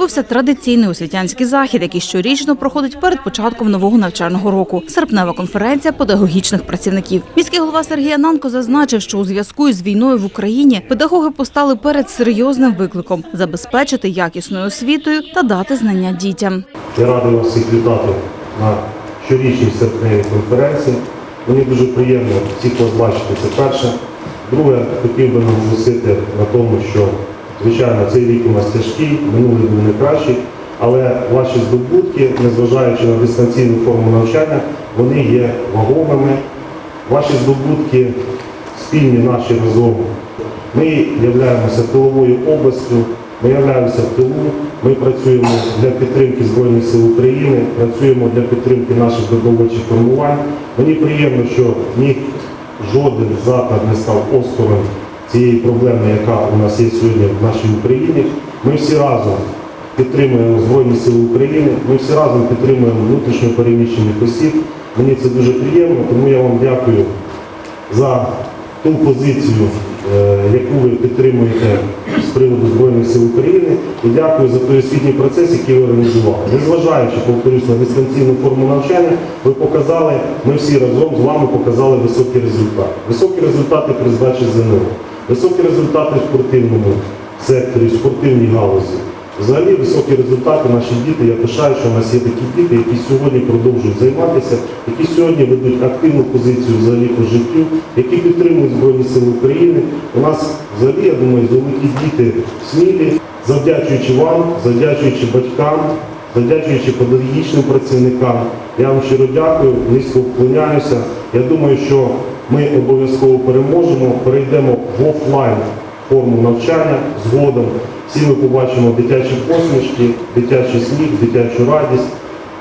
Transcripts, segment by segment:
відбувся традиційний освітянський захід, який щорічно проходить перед початком нового навчального року. Серпнева конференція педагогічних працівників. Міський голова Сергій Ананко зазначив, що у зв'язку із війною в Україні педагоги постали перед серйозним викликом забезпечити якісною освітою та дати знання дітям. Я радий вас всіх вітати на щорічній серпневій конференції. Мені дуже приємно всіх вас бачити, це перше. Друге, хотів би наголосити на тому, що, звичайно, цей рік у нас тяжкий, минулий був не кращий, але ваші здобутки, незважаючи на дистанційну форму навчання, вони є вагомими. Ваші здобутки спільні наші разом. Ми являємося тиловою областю, ми являємося в тилу, ми працюємо для підтримки Збройних сил України, працюємо для підтримки наших добровольчих формувань. Мені приємно, що ні жоден заклад не став осторонь цієї проблеми, яка у нас є сьогодні в нашій Україні. Ми всі разом підтримуємо Збройні Сили України, ми всі разом підтримуємо внутрішньо переміщених осіб. Мені це дуже приємно, тому я вам дякую за ту позицію, е, яку ви підтримуєте з приводу Збройних сил України, і дякую за той освітній процес, який ви організували. Незважаючи, повторюсь, на дистанційну форму навчання, ви показали, ми всі разом з вами показали високі результати. Високі результати при здачі ЗНО, високі результати в спортивному секторі, в спортивній галузі. Взагалі високі результати наші діти. Я пишаю, що в нас є такі діти, які сьогодні продовжують займатися, які сьогодні ведуть активну позицію взагалі по життю, які підтримують Збройні Сили України. У нас взагалі, я думаю, золоті діти в смілі, завдячуючи вам, завдячуючи батькам, завдячуючи педагогічним працівникам. Я вам щиро дякую, низько вклоняюся. Я думаю, що ми обов'язково переможемо, перейдемо в офлайн форму навчання згодом. Всі ми побачимо дитячі посмішки, дитячий сміх, дитячу радість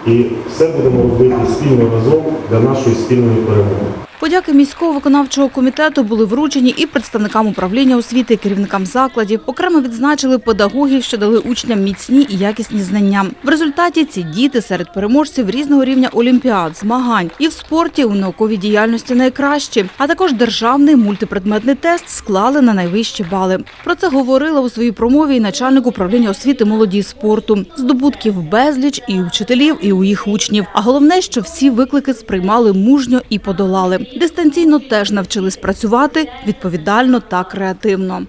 і все будемо робити спільно разом для нашої спільної перемоги. Подяки міського виконавчого комітету були вручені і представникам управління освіти, і керівникам закладів. Окремо відзначили педагогів, що дали учням міцні і якісні знання. В результаті ці діти серед переможців різного рівня олімпіад, змагань і в спорті, у науковій діяльності найкращі, а також державний мультипредметний тест склали на найвищі бали. Про це говорила у своїй промові і начальник управління освіти молоді і спорту. Здобутків безліч і у вчителів, і у їх учнів. А головне, що всі виклики сприймали мужньо і подолали. Дистанційно теж навчились працювати відповідально та креативно.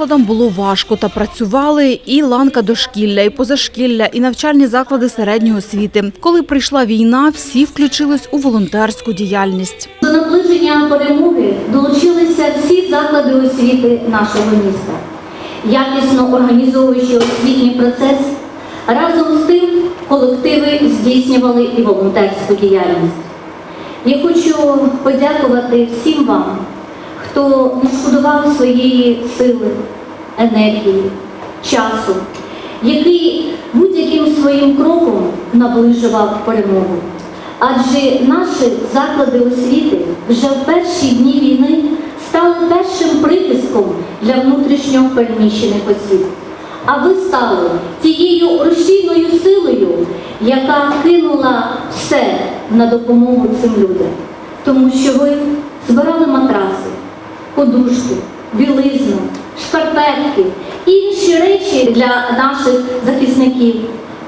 Закладам було важко та працювали і ланка дошкілля, і позашкілля, і навчальні заклади середньої освіти. Коли прийшла війна, всі включились у волонтерську діяльність. До наближення перемоги долучилися всі заклади освіти нашого міста, якісно організовуючи освітній процес. Разом з тим колективи здійснювали і волонтерську діяльність. Я хочу подякувати всім вам, хто не шкодував своєї сили, енергії, часу, який будь-яким своїм кроком наближував перемогу. Адже наші заклади освіти вже в перші дні війни стали першим притиском для внутрішньо переміщених осіб. А ви стали тією рушійною силою, яка кинула все на допомогу цим людям. Тому що ви збирали матраси, подушки, білизну, шкарпетки, інші речі для наших захисників,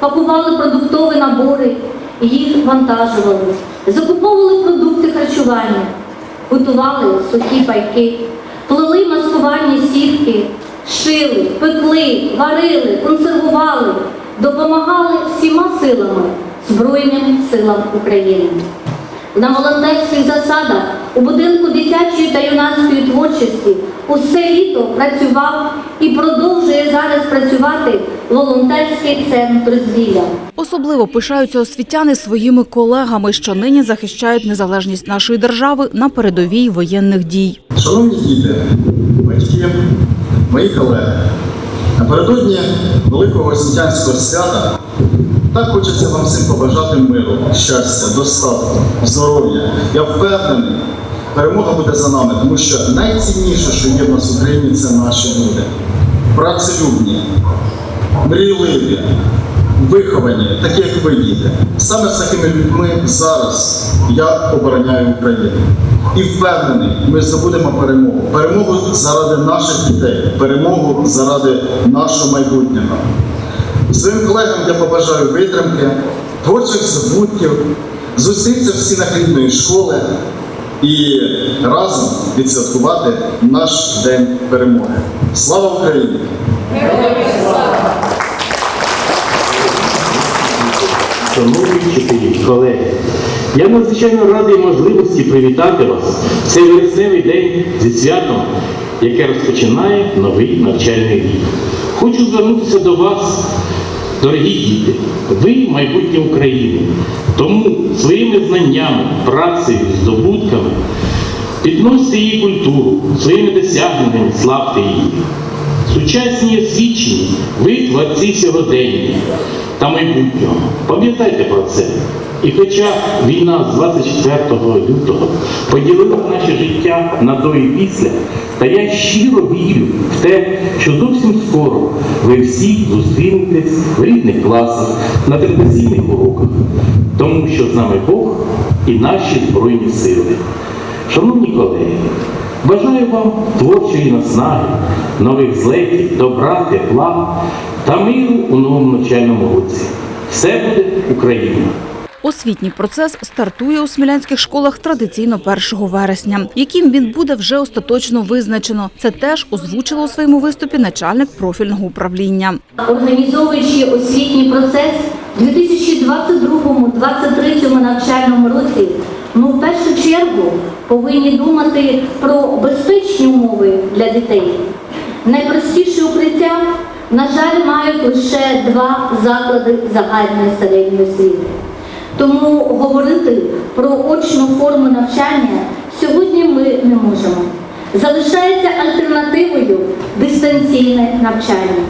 пакували продуктові набори, їх вантажували, закуповували продукти харчування, готували сухі пайки, плели маскувальні сітки, шили, пекли, варили, консервували, допомагали всіма силами Збройним силам України. На волонтерських засадах у будинку дитячої та юнацької творчості усе літо працював і продовжує зараз працювати волонтерський центр звілля. Особливо пишаються освітяни своїми колегами, що нині захищають незалежність нашої держави на передовій воєнних дій. Шановні діти, батьки, мої колеги, напередодні великого освітянського свята так хочеться вам всім побажати миру, щастя, достатку, здоров'я. Я впевнений, перемога буде за нами, тому що найцінніше, що є в нас в Україні, це наші люди. Працелюбні, мрійливі, виховані, такі як ви діти. Саме з такими людьми зараз я обороняю Україну. І впевнений, ми здобудемо перемогу. Перемогу заради наших дітей, перемогу заради нашого майбутнього. Своїм колегам я побажаю витримки, творчих здобутків, зустрітися в стінах рідної школи і разом відсвяткувати наш день перемоги. Слава Україні! Шановні вчителі, колеги, я надзвичайно радий можливості привітати вас в цей вересневий день зі святом, яке розпочинає новий навчальний рік. Хочу звернутися до вас, дорогі діти, ви майбутнє України. Тому своїми знаннями, працею, здобутками підносьте її культуру, своїми досягненнями славте її. Сучасні освічені, ви творці сьогодення та майбутнього. Пам'ятайте про це. І хоча війна з 24 лютого поділила наше життя на до і після, та я щиро вірю в те, що зовсім скоро ви всі зустрінетесь в рідних класах, на традиційних уроках, тому що з нами Бог і наші Збройні сили. Шановні колеги, бажаю вам творчої наснаги, нових злетів, добра, тепла та миру у новому навчальному році. Все буде Україна! Освітній процес стартує у смілянських школах традиційно 1 вересня. Яким він буде вже остаточно визначено. Це теж озвучила у своєму виступі начальник профільного управління. Організовуючи освітній процес у 2022-2023 навчальному році, ми в першу чергу повинні думати про безпечні умови для дітей. Найпростіше укриття, на жаль, мають лише два заклади загальної середньої освіти. Тому говорити про очну форму навчання сьогодні ми не можемо. Залишається альтернативою дистанційне навчання.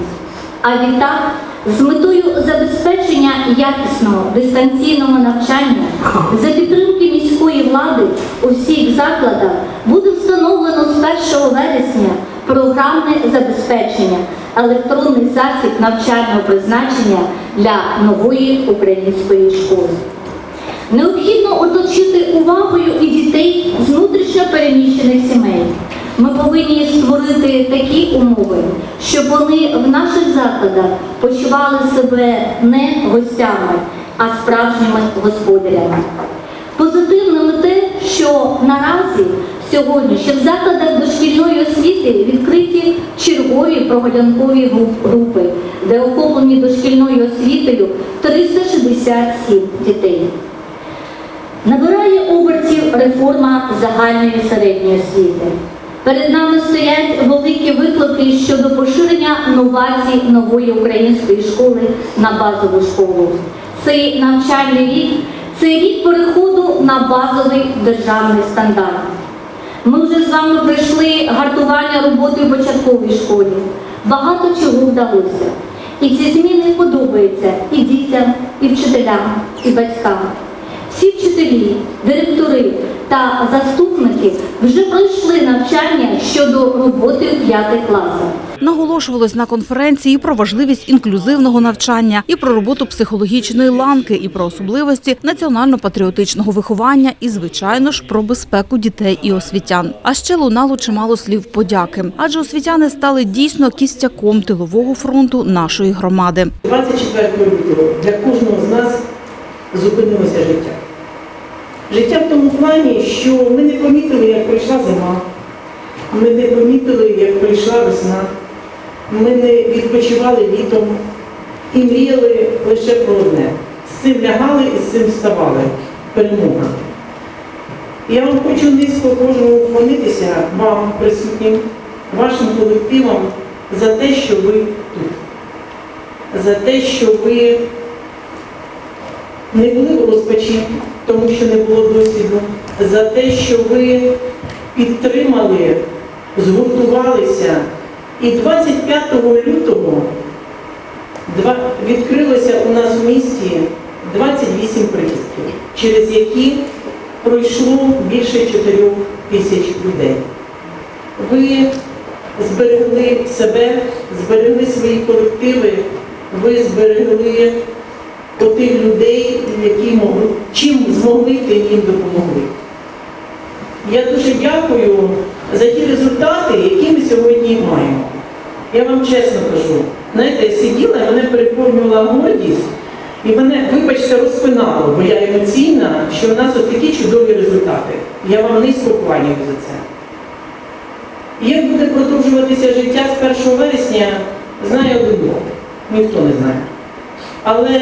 А відтак, з метою забезпечення якісного дистанційного навчання за підтримки міської влади у всіх закладах буде встановлено з 1 вересня програмне забезпечення, електронний засіб навчального призначення для нової української школи. Необхідно оточити увагою і дітей з внутрішньо переміщених. Ми повинні створити такі умови, щоб вони в наших закладах почували себе не гостями, а справжніми господарями. Позитивним те, що наразі сьогодні ще в закладах дошкільної освіти відкриті чергові прогулянкові групи, де охоплені дошкільною освітою 367 дітей. Набирає обертів реформа загальної середньої освіти. Перед нами стоять великі виклики щодо поширення новацій нової української школи на базову школу. Цей навчальний рік це рік переходу на базовий державний стандарт. Ми вже з вами пройшли гартування роботи в початковій школі. Багато чого вдалося. І ці зміни подобаються і дітям, і вчителям, і батькам. Всі вчителі, директори та заступники вже пройшли навчання щодо роботи в п'ятих класах. Наголошувалось на конференції про важливість інклюзивного навчання, і про роботу психологічної ланки, і про особливості національно-патріотичного виховання, і звичайно ж про безпеку дітей і освітян. А ще лунало чимало слів подяки, адже освітяни стали дійсно кістяком тилового фронту нашої громади. 24 лютого для кожного з нас зупинилося життя. Життя в тому плані, що ми не помітили, як прийшла зима, ми не помітили, як прийшла весна, ми не відпочивали літом і мріяли лише про одне. З цим лягали і з цим вставали. Перемога. Я вам хочу низько кожному вклонитися, вам, присутнім, вашим колективам, за те, що ви тут за те, що ви не були в розпачі, тому що не було досвіду, за те, що ви підтримали, згуртувалися. І 25 лютого відкрилося у нас в місті 28 приїздів, через які пройшло більше 4 тисяч людей. Ви зберегли себе, зберегли свої колективи, ви зберегли тих людей, які чим змогли, тим їм допомогли. Я дуже дякую за ті результати, які ми сьогодні маємо. Я вам чесно кажу, знаєте, я сиділа, мене переповнювала гордість, і мене, вибачте, розпинало, бо я емоційна, що в нас такі чудові результати. Я вам низько кланяю за це. Як буде продовжуватися життя з 1 вересня, знає один Бог. Ніхто не знає. Але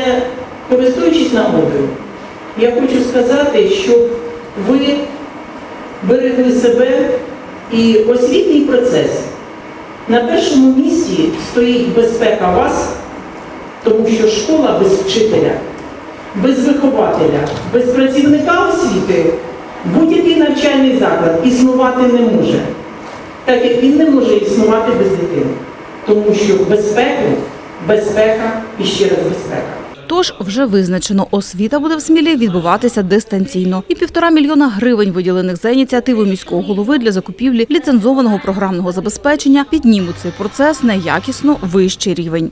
користуючись нагодою, я хочу сказати, щоб ви берегли себе і освітній процес. На першому місці стоїть безпека вас, тому що школа без вчителя, без вихователя, без працівника освіти будь-який навчальний заклад існувати не може, так як він не може існувати без дитини. Тому що безпеку, безпека і ще раз безпека. Тож вже визначено, освіта буде в Смілі відбуватися дистанційно. І півтора мільйона гривень, виділених за ініціативою міського голови для закупівлі ліцензованого програмного забезпечення, піднімуть цей процес на якісно вищий рівень.